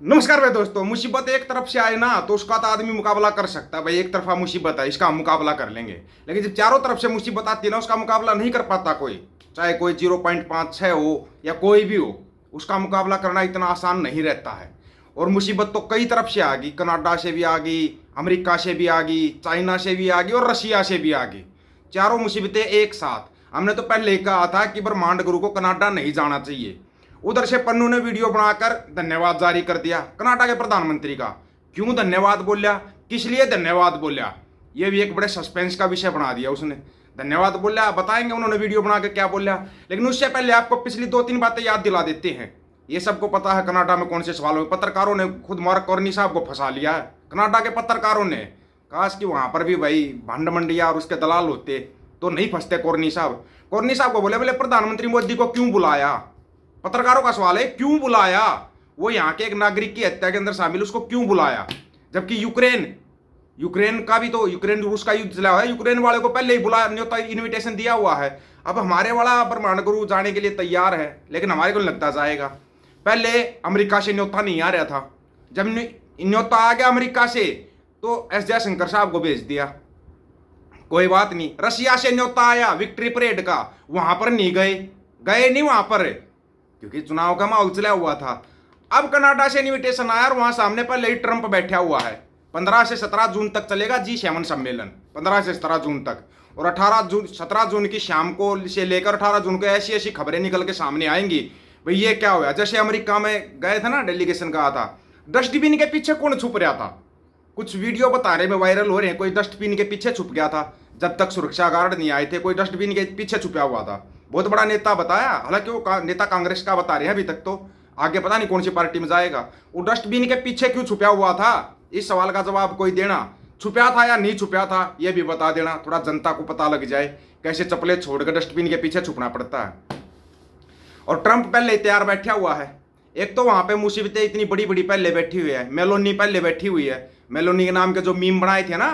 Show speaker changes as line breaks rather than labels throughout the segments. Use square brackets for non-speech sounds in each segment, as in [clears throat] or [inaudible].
नमस्कार भाई दोस्तों, मुसीबत एक तरफ़ से आए ना तो उसका तो आदमी मुकाबला कर सकता है भाई, एक तरफा मुसीबत है, इसका मुकाबला कर लेंगे। लेकिन जब चारों तरफ़ से मुसीबत आती है ना, उसका मुकाबला नहीं कर पाता कोई। चाहे कोई ज़ीरो पॉइंट पाँच छः हो, या कोई भी हो, उसका मुकाबला करना इतना आसान नहीं रहता है। और मुसीबत तो कई तरफ़ से आ गई कनाडा से भी आ गई अमरीका से भी आ गई चाइना से भी आ गई और रशिया से भी आ गई चारों मुसीबतें एक साथ। हमने तो पहले कहा था कि ब्रह्मांड गुरु को कनाडा नहीं जाना चाहिए। उधर से पन्नू ने वीडियो बनाकर धन्यवाद जारी कर दिया कनाडा के प्रधानमंत्री का। क्यों धन्यवाद बोलिया? किस लिए धन्यवाद बोलिया? ये भी एक बड़े सस्पेंस का विषय बना दिया उसने। धन्यवाद बोलिया, बताएँगे उन्होंने वीडियो बना के क्या बोलिया? लेकिन उससे पहले आपको पिछली दो तीन बातें याद दिला देते हैं। ये सबको पता है कनाडा में कौन से सवाल हुए पत्रकारों ने खुद मार्क कॉर्नी साहब को फंसा लिया है। कनाडा के पत्रकारों ने काश कि वहाँ पर भी भाई भंड मंडिया और उसके दलाल होते तो नहीं फंसते कॉर्नी साहब। कॉर्नी साहब को बोले बोले, प्रधानमंत्री मोदी को क्यों बुलाया? पत्रकारों का सवाल है, क्यों बुलाया? वो यहाँ के एक नागरिक की हत्या के अंदर शामिल, उसको क्यों बुलाया? जबकि यूक्रेन यूक्रेन का भी तो यूक्रेन रूस का युद्ध चला हुआ है, यूक्रेन वाले को पहले ही बुला न्योता इनविटेशन दिया हुआ है। अब हमारे वाला ब्रह्मांड गुरु जाने के लिए तैयार है, लेकिन हमारे को लगता जाएगा। पहले अमेरिका से न्योता नहीं आ रहा था। जब न्यो- न्योता आ गया अमेरिका से तो एस जयशंकर साहब को भेज दिया। कोई बात नहीं। रशिया से न्योता आया, विक्ट्री परेड का, वहाँ पर नहीं गए। गए नहीं वहाँ पर। क्योंकि चुनाव का माहौल चला हुआ था। अब कनाडा से इन्विटेशन आया और वहाँ सामने पर ही ट्रंप बैठा हुआ है। पंद्रह से सत्रह जून तक चलेगा जी सेवन सम्मेलन। पंद्रह से सत्रह जून तक। और अठारह जून, सत्रह जून की शाम को से लेकर अठारह जून को ऐसी ऐसी खबरें निकल के सामने आएँगी। भाई, ये क्या हुआ जैसे अमेरिका में गए थे ना डेलीगेशन का था डस्टबिन के पीछे कौन छुप रहा था? कुछ वीडियो बता रहे में वायरल हो रहे हैं, कोई डस्टबिन के पीछे छुप गया था। जब तक सुरक्षा गार्ड नहीं आए थे, कोई डस्टबिन के पीछे छुपा हुआ था। बहुत बड़ा नेता बताया। हालाँकि वो का, नेता कांग्रेस का बता रहे हैं अभी तक तो। आगे पता नहीं कौन सी पार्टी में जाएगा। वो डस्टबिन के पीछे क्यों छुपा हुआ था? इस सवाल का जवाब कोई देना। छुपा था या नहीं छुपा था यह भी बता देना। थोड़ा जनता को पता लग जाए कैसे चपले छोड़कर डस्टबिन के पीछे छुपना पड़ता है। और ट्रंप पहले तैयार बैठा हुआ है। एक तो वहाँ पे मुसीबतें इतनी बड़ी बड़ी पहले बैठी हुई है। मेलोनी पहले बैठी हुई है। मेलोनी के नाम के जो मीम बनाए थे ना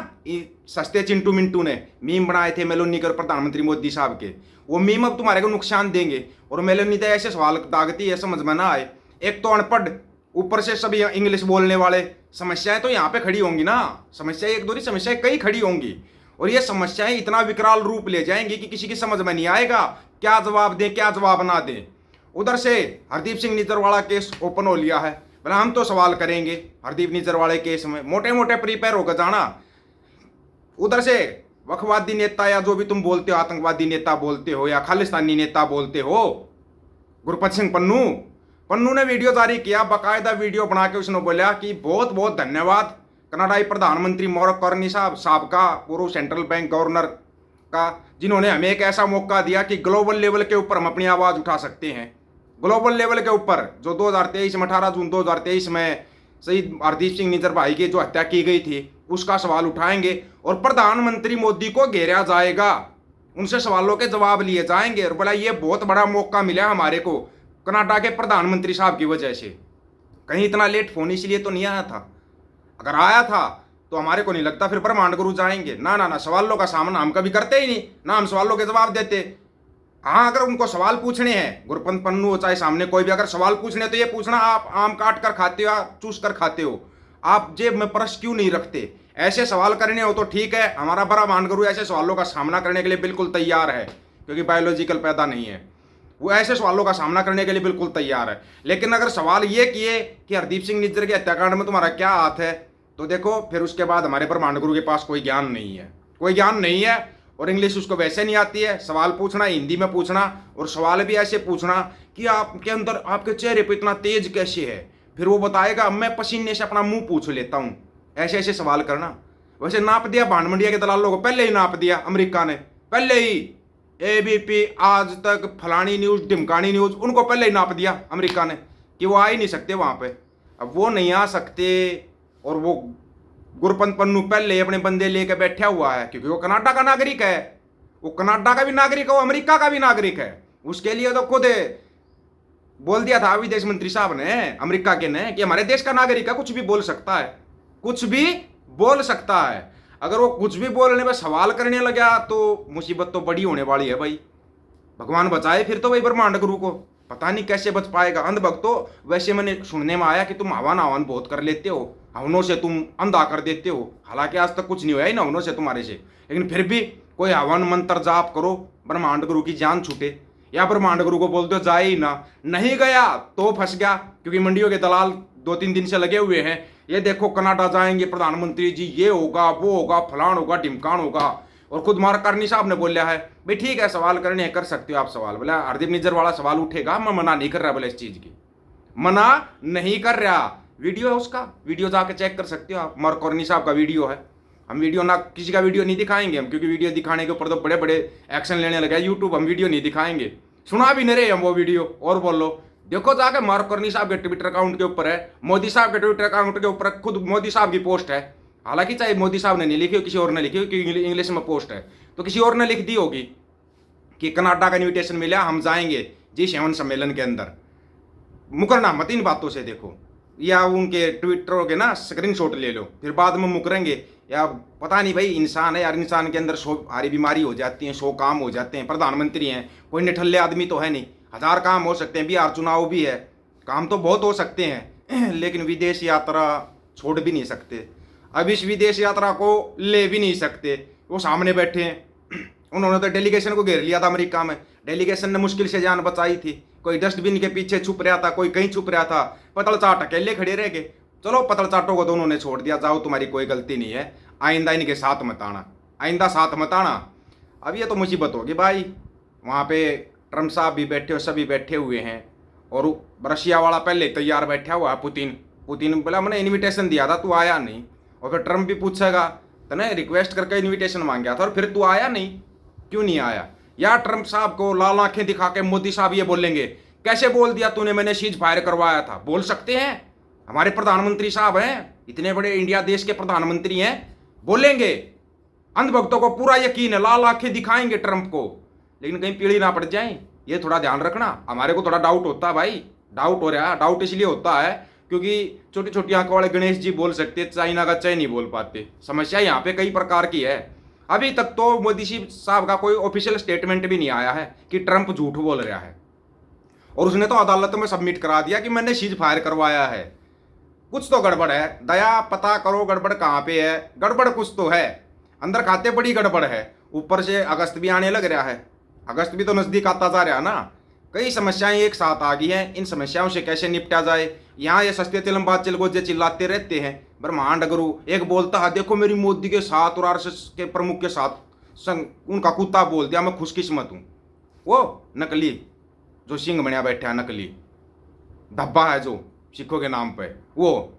सस्ते चिंटू मिंटू ने, मीम बनाए थे मेलोनी के और प्रधानमंत्री मोदी साहब के। वो मीम अब तुम्हारे को नुकसान देंगे। और मेलोनी तो ऐसे सवाल दागती है, समझ में ना आए। एक तो अनपढ़, ऊपर से सभी इंग्लिश बोलने वाले, समस्याएँ तो यहाँ पे खड़ी होंगी ना। समस्याएँ एक दो नहीं, समस्याएँ कई खड़ी होंगी। और ये समस्याएँ इतना विकराल रूप ले जाएँगी कि किसी की समझ में नहीं आएगा। क्या जवाब दें, क्या जवाब ना दें? उधर से हरदीप सिंह निजरवाला केस ओपन हो लिया है। बोला हम तो सवाल करेंगे, हरदीप निजरवाले केस में मोटे मोटे प्रिपेयर होकर जाना। उधर से वखवादी नेता या जो भी तुम बोलते हो, आतंकवादी नेता बोलते हो या खालिस्तानी नेता बोलते हो, गुरपत सिंह पन्नू पन्नू ने वीडियो जारी किया, बाकायदा वीडियो बना के उसने बोला कि बहुत बहुत धन्यवाद कनाडाई प्रधानमंत्री मोरक करनी साहब साहब का, पूर्व सेंट्रल बैंक गवर्नर का, जिन्होंने हमें एक ऐसा मौका दिया कि ग्लोबल लेवल के ऊपर हम अपनी आवाज़ उठा सकते हैं। ग्लोबल लेवल के ऊपर, जो 2023 में 18 जून 2023 में शहीद हरदीप सिंह निजर भाई की जो हत्या की गई थी, उसका सवाल उठाएँगे और प्रधानमंत्री मोदी को घेरा जाएगा। उनसे सवालों के जवाब लिए जाएँगे और बोला, ये बहुत बड़ा मौका मिला हमारे को कनाडा के प्रधानमंत्री साहब की वजह से। कहीं इतना लेट फ़ोन इसलिए तो नहीं आया था? अगर आया था तो हमारे को नहीं लगता, फिर ब्रह्मांड गुरु जाएँगे। ना ना ना, सवालों का सामना हम कभी करते ही नहीं। ना हम सवालों के जवाब देते। हाँ अगर उनको सवाल पूछने हैं, गुरपंत पन्नू हो चाहे सामने, कोई भी अगर सवाल पूछने तो ये पूछना, आप आम काट कर खाते हो या चूस कर खाते हो। आप जेब में पर्स क्यों नहीं रखते? ऐसे सवाल करने हो तो ठीक है, हमारा बड़ा मान गुरु ऐसे सवालों का सामना करने के लिए बिल्कुल तैयार है, क्योंकि बायोलॉजिकल पैदा नहीं है। वो ऐसे सवालों का सामना करने के लिए बिल्कुल तैयार है। लेकिन अगर सवाल ये किए कि हरदीप सिंह निज्जर के हत्याकांड में तुम्हारा क्या हाथ है तो देखो, फिर उसके बाद हमारे ब्रह्मांड गुरु के पास कोई ज्ञान नहीं है। कोई ज्ञान नहीं है और इंग्लिश उसको वैसे नहीं आती है। सवाल पूछना, हिंदी में पूछना और सवाल भी ऐसे पूछना कि आपके अंदर, आपके चेहरे पर इतना तेज कैसे है? फिर वो बताएगा मैं पसीने से अपना मुँह पूछ लेता हूँ। ऐसे ऐसे सवाल करना। वैसे नाप दिया, भानमंडिया के दलालों को पहले ही नाप दिया, अमेरिका ने। पहले ही। एबीपी आज तक फलानी न्यूज़, ढिमकानी न्यूज़, उनको पहले ही नाप दिया अमेरिका ने कि वो आ ही नहीं सकते वहाँ पे। अब वो नहीं आ सकते और वो गुरपंत पन्नू पहले अपने बंदे लेके बैठा हुआ है, क्योंकि वो कनाडा का नागरिक है। वो कनाडा का भी नागरिक है, वो अमेरिका का भी नागरिक है। उसके लिए तो खुद बोल दिया था विदेश मंत्री साहब ने, अमेरिका के ने, कि हमारे देश का नागरिक है, कुछ भी बोल सकता है। कुछ भी बोल सकता है। अगर वो कुछ भी बोलने में सवाल करने लगा तो मुसीबत तो बड़ी होने वाली है भाई। भगवान बचाए फिर तो भाई ब्रह्मांड गुरु को। पता नहीं कैसे बच पाएगा। अंधभक्तो वैसे मैंने सुनने में आया कि तुम हवन हवन बहुत कर लेते हो। हवनों से तुम अंधा कर देते हो। हालाँकि आज तक कुछ नहीं हुआ ही ना हवनों से तुम्हारे से। लेकिन फिर भी कोई हवन मंत्र जाप करो, ब्रह्मांड गुरु की जान छूटे। या ब्रह्मांड गुरु को बोलते हो जाए ही ना। नहीं गया तो फंस गया, क्योंकि मंडियों के दलाल दो तीन दिन से लगे हुए हैं। ये देखो, कनाडा जाएँगे, प्रधानमंत्री जी, ये होगा, वो होगा फलान होगा ढिमकान होगा। और खुद मार करनी साहब ने बोलिया है। भाई ठीक है, सवाल करने कर सकते हो आप सवाल। बोला, हरदीप निज्जर वाला सवाल उठेगा, मैं मना नहीं कर रहा बोला इस चीज़ की। मना नहीं कर रहा। वीडियो है उसका, वीडियो जाके चेक कर सकते हो आप। मर कौरनी साहब का वीडियो है। हम वीडियो ना, किसी का वीडियो नहीं दिखाएँगे हम, क्योंकि वीडियो दिखाने के ऊपर तो बड़े बड़े एक्शन लेने लगे यूट्यूब हम वीडियो नहीं दिखाएँगे। सुना भी नहीं रहे हम वो वीडियो, और बोल। लो देखो जाके मार्क करनी साहब के ट्विटर अकाउंट के ऊपर है, मोदी साहब के ट्विटर अकाउंट के ऊपर खुद मोदी साहब की पोस्ट है। हालाँकि चाहे मोदी साहब ने नहीं लिखी हो किसी और ने लिखी हो क्योंकि इंग्लिश में पोस्ट है। तो किसी और ने लिख दी होगी कि कनाडा का इन्विटेशन मिला, हम जाएँगे जी सेवन सम्मेलन के अंदर। मुकरना मत, इन बातों से देखो। या उनके ट्विटर के ना स्क्रीन शॉट ले लो, फिर बाद में मुकरेंगे। या पता नहीं भाई, इंसान है यार, इंसान के अंदर सौ सारी बीमारी हो जाती है, सौ काम हो जाते हैं, प्रधानमंत्री हैं, कोई निठल्ले आदमी तो है नहीं। हज़ार काम हो सकते हैं बिहार चुनाव भी है। काम तो बहुत हो सकते हैं, [clears throat] लेकिन विदेश यात्रा छोड़ भी नहीं सकते। अब इस विदेश यात्रा को ले भी नहीं सकते। वो सामने बैठे हैं। उन्होंने तो डेलीगेशन को घेर लिया था अमेरिका में। डेलीगेशन ने मुश्किल से जान बचाई थी। कोई डस्टबिन के पीछे छुप रहा था, कोई कहीं छुप रहा था। पतल चाट अकेले खड़े रह गए। चलो पतल चाटों को तो उन्होंने छोड़ दिया। जाओ, तुम्हारी कोई गलती नहीं है। आइंदा इनके साथ मत आना। आइंदा साथ मत आना। अब ये तो मुसीबत होगी भाई। वहाँ पे ट्रंप साहब भी बैठे हो सभी बैठे हुए हैं। और रशिया वाला पहले तैयार बैठा हुआ है, पुतिन। पुतिन बोला मैंने इन्विटेशन दिया था, तू आया नहीं। और फिर ट्रंप भी पूछेगा तो तने रिक्वेस्ट करके इनविटेशन मांगा था, और फिर तू आया नहीं? क्यों नहीं आया? या ट्रंप साहब को लाल आँखें दिखा के मोदी साहब ये बोलेंगे, कैसे बोल दिया तूने मैंने सीज फायर करवाया था? बोल सकते हैं। हमारे प्रधानमंत्री साहब हैं, इतने बड़े इंडिया देश के प्रधानमंत्री हैं, बोलेंगे। अंधभक्तों को पूरा यकीन है, लाल आँखें दिखाएँगे ट्रंप को। लेकिन कहीं पीढ़ी ना पड़ जाए, ये थोड़ा ध्यान रखना। हमारे को थोड़ा डाउट होता है भाई डाउट हो रहा है डाउट इसलिए होता है क्योंकि छोटी छोटी आँखों वाले गणेश जी बोल सकते, चाइना का चाय नहीं बोल पाते। समस्या यहाँ पे कई प्रकार की है। अभी तक तो मोदी जी साहब का कोई ऑफिशियल स्टेटमेंट भी नहीं आया है कि ट्रंप झूठ बोल रहा है। और उसने तो अदालत में सबमिट करा दिया कि मैंने सीज फायर करवाया है। कुछ तो गड़बड़ है। दया, पता करो गड़बड़ कहाँ पे है? गड़बड़ कुछ तो है। अंदर खाते बड़ी गड़बड़ है। ऊपर से अगस्त भी आने लग रहा है। अगस्त भी तो नज़दीक आता जा रहा है ना। कई समस्याएँ एक साथ आ गई हैं। इन समस्याओं से कैसे निपटा जाए? यहाँ ये सस्ते तिलम बात चिलगोजे चिल्लाते रहते हैं। ब्रह्मांड गुरु, एक बोलता है, देखो मेरी मोदी के साथ और आरएसएस के प्रमुख के साथ, संग, उनका कुत्ता बोल दिया, मैं खुशकिस्मत हूँ। वो नकली, जो सिंह बनिया बैठा है, नकली। धब्बा है जो, सिखों के नाम पे। वो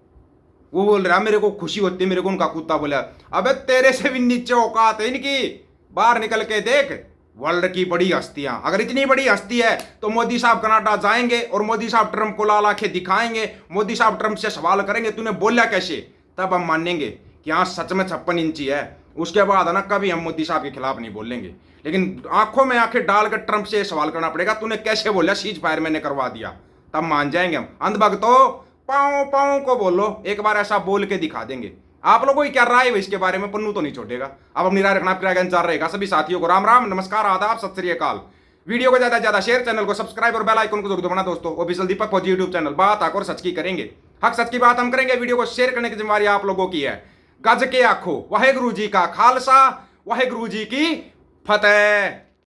वो बोल रहा, मेरे को खुशी होती है, मेरे को उनका कुत्ता बोला, अबे तेरे से भी नीचे औकात है इनकी। बाहर निकल के देख वर्ल्ड की बड़ी हस्तियाँ अगर इतनी बड़ी हस्ती है तो मोदी साहब कनाडा जाएँगे और मोदी साहब ट्रंप को लाल आँखें दिखाएँगे, मोदी साहब ट्रंप से सवाल करेंगे, तूने बोला कैसे? तब हम मानेंगे कि हाँ सच में छप्पन इंची है। उसके बाद है ना कभी हम मोदी साहब के खिलाफ नहीं बोलेंगे। लेकिन आँखों में आँखें डालकर ट्रंप से सवाल करना पड़ेगा, तूने कैसे बोला? सीज फायर मैंने करवा दिया। तब मान जाएँगे हम। अंधभक्तो पाओ पाओ को बोलो, एक बार ऐसा बोल के दिखा देंगे। आप लोगों की क्या राय है? इसके बारे में पन्नू तो नहीं छोड़ेगा। अब अपनी राय रखना आपकी इंतज़ार रहेगा। सभी साथियों को राम राम, नमस्कार, आदाब, सत श्री अकाल। वीडियो को ज़्यादा ज़्यादा शेयर, चैनल को सब्सक्राइब और बेल आइकन को ज़रूर दबाना दोस्तों। ऑफिशियल दीपक फौजी यूट्यूब चैनल, बात आकर सच की करेंगे। हक सच की बात हम करेंगे। वीडियो को शेयर करने की जिम्मेवारी आप लोगों की है। गज के आखो वाहे गुरु जी का खालसा वाहे गुरु जी की फतेह।